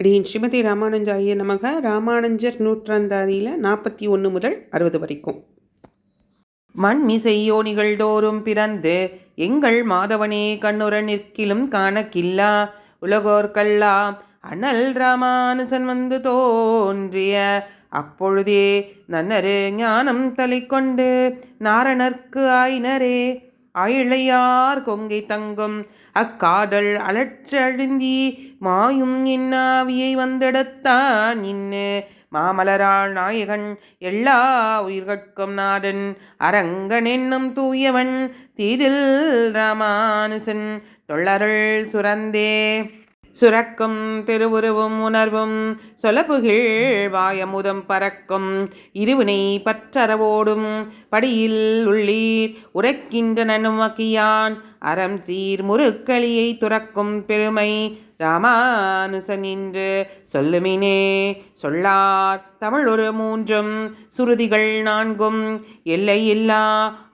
அடியின் ஸ்ரீமதி ராமானுஜாய நமக. ராமானுஜர் நூற்றாந்தாதியில் நாற்பத்தி ஒன்று முதல் அறுபது வரைக்கும். மண்மிசையோ நிகழ்தோறும் பிறந்து எங்கள் மாதவனே கண்ணுற நிற்கிலும் காணக்கில்லா. உலகோர்கல்லா அனல் ராமானுசன் வந்து தோன்றிய அப்பொழுதே நன்னரு ஞானம் தலை கொண்டு நாரணர்க்கு ஆயினரே. அயிழையார் கொங்கை தங்கும் அக்காதல் அலற்றழுந்தி மாயும் என்னாவியை வந்தெடுத்தான் நின்று மாமலராள் நாயகன் எல்லா உயிர்கட்கும் நாடன். அரங்கன் என்னும் தூயவன் தீதில் ராமானுசன். தொள்ளருள் சுரந்தே. சுரக்கும் திருவுருவும் உணர்வும் சொலபுகிழ் வாயமுதம் பறக்கும். இருவினை பற்றறவோடும் படியில் உள்ளீர். உரைக்கின்றனனும் வக்கியான் அறம் சீர் முருக்களியை துறக்கும் பெருமை ராமானுசன் என்று சொல்லுமினே. சொல்லார் தமிழ் ஒரு மூன்றும் சுருதிகள் நான்கும். எல்லையில்லா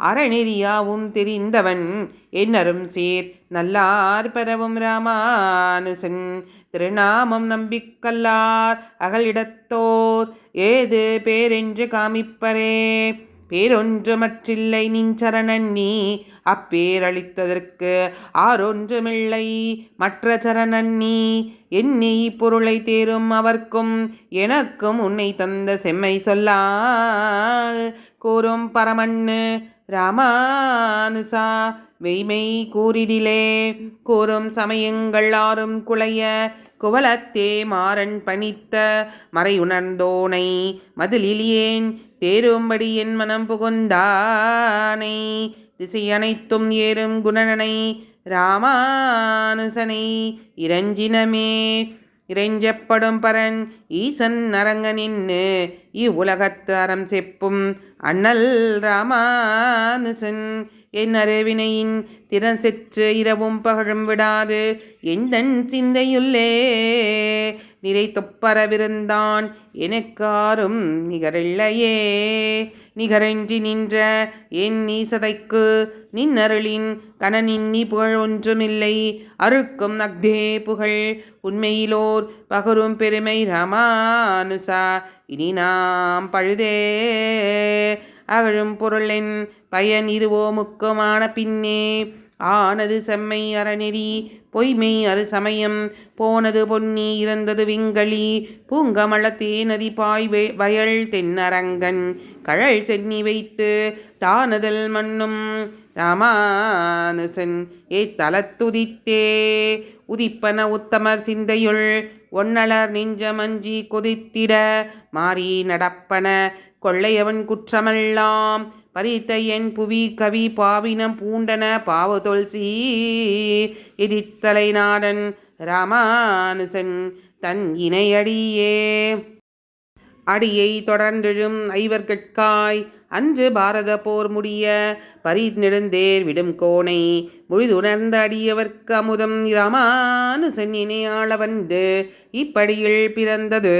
அறநெறியாவும் தெரிந்தவன் என்னரும் சீர் நல்லார் பெறவும் ராமானுசன். திருநாமம் நம்பிக்கல்லார் அகலிடத்தோர் ஏது பேரென்று காமிப்பரே. பேரொன்றுமற்றில்லை நின் சரணன் நீ. அப்பேரளித்ததற்கு ஆரொன்றுமில்லை மற்ற சரணன் நீ. என்னை பொருளை தேரும் அவர்க்கும் எனக்கும் உன்னை தந்த செம்மை சொல்லால் கூறும் பரமண்ணு ராமானுசா வெய்மை கூறிடிலே. கூறும் சமயங்கள் ஆறும் குளைய குவலத்தே மாறன் பணித்த மறையுணர்ந்தோனை மதிலிலியேன் தேரும்படி என் மனம் புகுந்தானை திசை அனைத்தும் ஏறும் குணனனை ராமானுசனை இரஞ்சினமே இறைஞ்சப்படும் பரன் ஈசன் அரங்கனின்னு இவ்வுலகத்து அறம் செப்பும் அண்ணல் ராமானுசன். என் அறிவினையின் திறன் செற்று இரவும் பகழும் விடாது எந்தன் சிந்தையுள்ளே நிறை தொப்பரவிருந்தான். எனக்காரும் நிகரில்லையே. நிகரன்றி நின்ற என் நீசதைக்கு நின்னருளின் கணனின் நீ புகழ் ஒன்றுமில்லை. அருக்கும் அக்தே புகழ் உண்மையிலோர் பகரும் பெருமை ராமானுசா. இனி நாம் பழுதே. அகழும் பொருளின் பயன் இருவோ முக்கமான பின்னே. ஆனது செம்மை அறநெறி பொய்மை அறு சமயம் போனது பொன்னி இறந்தது விங்களி. பூங்கமளத்தே நதி பாய் வயல் தென்னரங்கன். கழல் சென்னி வைத்து தானதல் மண்ணும் ராமானுசன். ஏ தலத்துதித்தே உதிப்பன உத்தமர் சிந்தையுள் ஒன்னலர் நெஞ்சமஞ்சி கொதித்திட. மாறி நடப்பன கொள்ளையவன் குற்றமெல்லாம் பறித்த என் புவி கவி பாவினம் பூண்டன பாவதொல்சி எதிர்த்தலை நாடன் ராமானுசன் தன் இணையடியே. அடியை தொடர்ந்தெழும் ஐவர்கட்காய் அன்று பாரத போர் முடிய பரி நெடுந்தேர் விடும் கோணை முழுதுணர்ந்த அடியவர்க்கு அமுதம் ராமானுசன் இணையாள வந்து இப்படியில் பிறந்தது.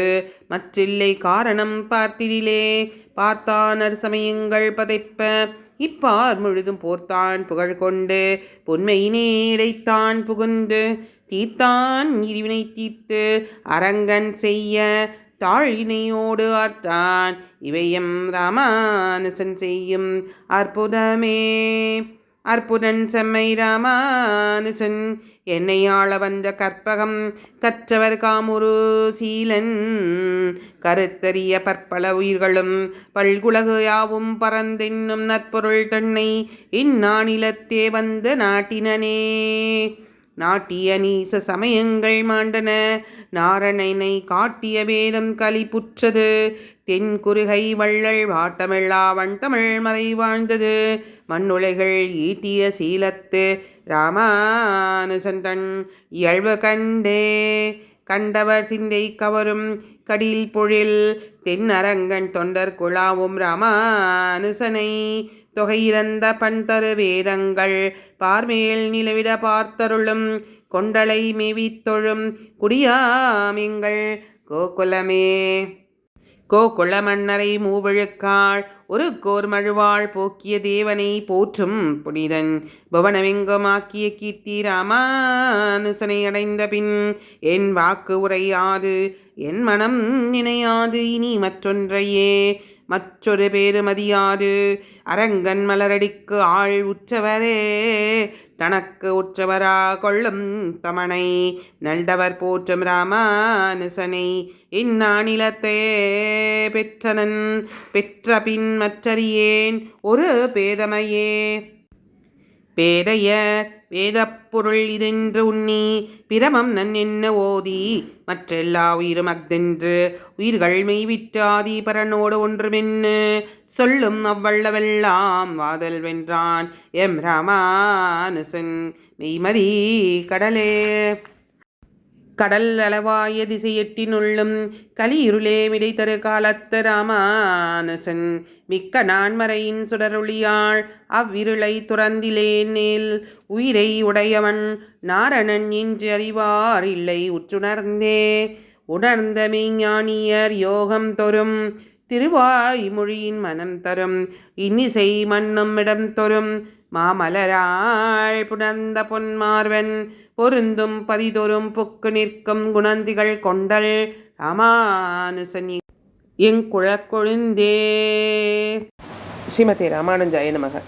மற்றில்லை காரணம் பார்த்திடிலே. பார்த்தானர் சமயங்கள் பதைப்ப. இப்பார் முழுதும் போர்த்தான் புகழ் கொண்டு. பொன்மையினே இடைத்தான் புகுந்து. தீர்த்தான் இருவினை தீர்த்து அரங்கன் செய்ய தாழினையோடு ஆர்த்தான் இவையும் ராமானுசன் செய்யும் அற்புதமே. அற்புதன் செம்மை ராமானுசன் என்னை ஆள வந்த கற்பகம் கற்றவர் காமுரு சீலன். கருத்தறிய பற்பல உயிர்களும் பல்குலகு யாவும் பறந்தென்னும் நற்பொருள் தன்னை இந்நானிலத்தே வந்த நாட்டினனே. நாட்டிய நீச சமயங்கள் மாண்டன. நாரணனை காட்டிய வேதம் கலிப்புற்றது. தென் குறுகை வள்ளல் வாட்டமில்லா வண்டமிழ் மறை வாழ்ந்தது. மண்ணுலைகள் ஈட்டிய சீலத்து ராமானுசன் தன் இயல்பு கண்டே. கண்டவர் சிந்தை கவரும் கடில் பொழில் தென்னரங்கன் தொண்டர் குழாவும் ராமானுசனை தொகையிறந்த பண்தரு வேதங்கள் பார்மேல் நிலவிட பார்த்தருளும் கொண்டலை மேவித்தொழும் குடியாமிங்கள் கோகுலமே. கோகுல மன்னரை மூவிழுக்காள் ஒரு கோர் மழுவாள் போக்கிய தேவனை போற்றும் புனிதன். புவனமெங்குமாக்கிய கீர்த்தி ராமானுசனை அடைந்த பின் என் வாக்கு உரையாது என் மனம் நினையாது இனி மற்றொன்றையே. மற்றொரு பேருமதியாது. அரங்கன் மலரடிக்கு ஆள் உற்றவரே தனக்கு உற்றவரா கொள்ளும் தமனை. நல்தவர் போற்றும் ராமானுசனை இந்நானிலத்தே பெற்றனன். பெற்ற பின் மற்றறியேன் ஒரு பேதமையே. பேதைய வேதப்பொருள் இதென்று உண்ணி பிரமம் நன் என்ன ஓதி மற்றெல்லா உயிரும் அஃதென்று. உயிர்கள் மெய்விற்றாதி பரனோடு ஒன்றுமென்னு சொல்லும் அவ்வள்ளவெல்லாம் வாதல் வென்றான் எம் ராமானுசன் மெய்மதி கடலே. கடல் அளவாய திசையெட்டினுள்ளும் கலியிருளே விடை தரு காலத்து ராமானுசன். மிக்க நான்மறையின் சுடரொளியாள் அவ்விருளை துறந்திலேன் நேல் உயிரை உடையவன் நாரணன் என்று அறிவார் இல்லை உற்றுணர்ந்தே. உணர்ந்த மெய்ஞானியர் யோகம் தொரும் திருவாய்மொழியின் மனம் தரும். இன்னிசை மன்னும் இடம் தொரும். மாமலராள் புணர்ந்த பொன்மார்வன் பொருந்தும் பதிதொரும் புக்கு நிற்கும் குணந்திகள் கொண்டல் ராமானுசன். எங்குழற்கொழுந்தே ஸ்ரீமதி ராமானுஜாய நமக.